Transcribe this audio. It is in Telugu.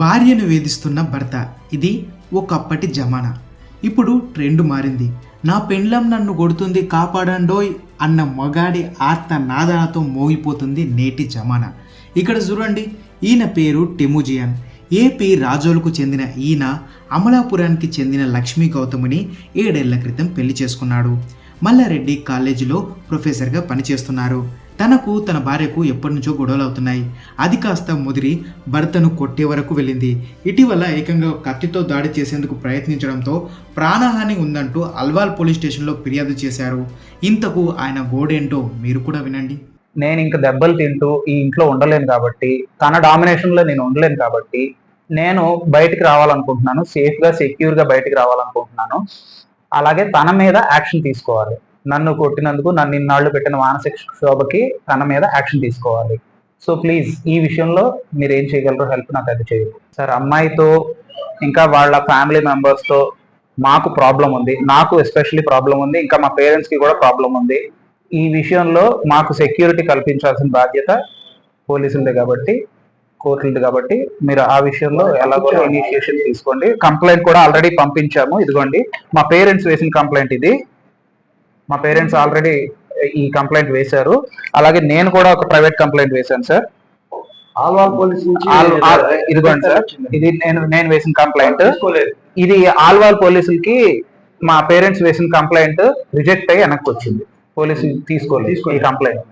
భార్యను వేధిస్తున్న భర్త. ఇది ఒకప్పటి జమానా. ఇప్పుడు ట్రెండ్ మారింది. నా పెండ్లం నన్ను కొడుతుంది కాపాడండోయ్ అన్న మగాడి ఆర్త నాదాలతో మోగిపోతుంది నేటి జమానా. ఇక్కడ చూడండి ఈయన పేరు టెముజియాన్. ఏపీ రాజోలకు చెందిన ఈయన అమలాపురానికి చెందిన లక్ష్మీ గౌతమిని ఏడేళ్ళ క్రితం పెళ్ళి చేసుకున్నాడు. మల్లారెడ్డి కాలేజీలో ప్రొఫెసర్గా పనిచేస్తున్నారు. తనకు తన భార్యకు ఎప్పటి నుంచో గొడవలు అవుతున్నాయి అది కాస్త ముదిరి భర్తను కొట్టే వరకు వెళ్ళింది. ఇటీవల ఏకంగా కత్తితో దాడి చేసేందుకు ప్రయత్నించడంతో ప్రాణహాని ఉందంటూ అల్వాల్ పోలీస్ స్టేషన్లో ఫిర్యాదు చేశారు. ఇంతకు ఆయన గోడేంటో మీరు కూడా వినండి. నేను ఇంకా దెబ్బలు తింటూ ఈ ఇంట్లో ఉండలేను కాబట్టి తన డామినేషన్లో నేను ఉండలేను కాబట్టి నేను బయటికి రావాలనుకుంటున్నాను సేఫ్గా సెక్యూర్గా బయటికి రావాలనుకుంటున్నాను. అలాగే తన మీద యాక్షన్ తీసుకోవాలి. నన్ను కొట్టినందుకు నన్ను ఇన్నాళ్ళు పెట్టిన మానసిక శోభకి తన మీద యాక్షన్ తీసుకోవాలి. సో ప్లీజ్ ఈ విషయంలో మీరు ఏం చేయగలరో హెల్ప్ నాకు అది చేయండి సార్ అమ్మాయితో ఇంకా వాళ్ళ ఫ్యామిలీ మెంబర్స్తో మాకు ప్రాబ్లం ఉంది. నాకు ఎస్పెషల్లీ ప్రాబ్లం ఉంది. ఇంకా మా పేరెంట్స్కి కూడా ప్రాబ్లం ఉంది. ఈ విషయంలో మాకు సెక్యూరిటీ కల్పించాల్సిన బాధ్యత పోలీసులదే కాబట్టి కోర్టులది కాబట్టి మీరు ఆ విషయంలో ఎలాగో ఇనిషియేషన్ తీసుకోండి. కంప్లైంట్ కూడా ఆల్రెడీ పంపించాము. ఇదిగోండి మా పేరెంట్స్ వేసిన కంప్లైంట్ ఇది. మా పేరెంట్స్ ఆల్రెడీ ఈ కంప్లైంట్ వేశారు. అలాగే నేను కూడా ఒక ప్రైవేట్ కంప్లైంట్ వేశాను సార్ ఆల్వాల్ పోలీస్ ఇదిగోండి సార్ ఇది నేను నేను వేసిన కంప్లైంట్ ఇది ఆల్వాల్ పోలీసులకి మా పేరెంట్స్ వేసిన కంప్లైంట్ రిజెక్ట్ అయ్యి వెనక్కి వచ్చింది. పోలీసులు తీసుకోలేదు ఈ కంప్లైంట్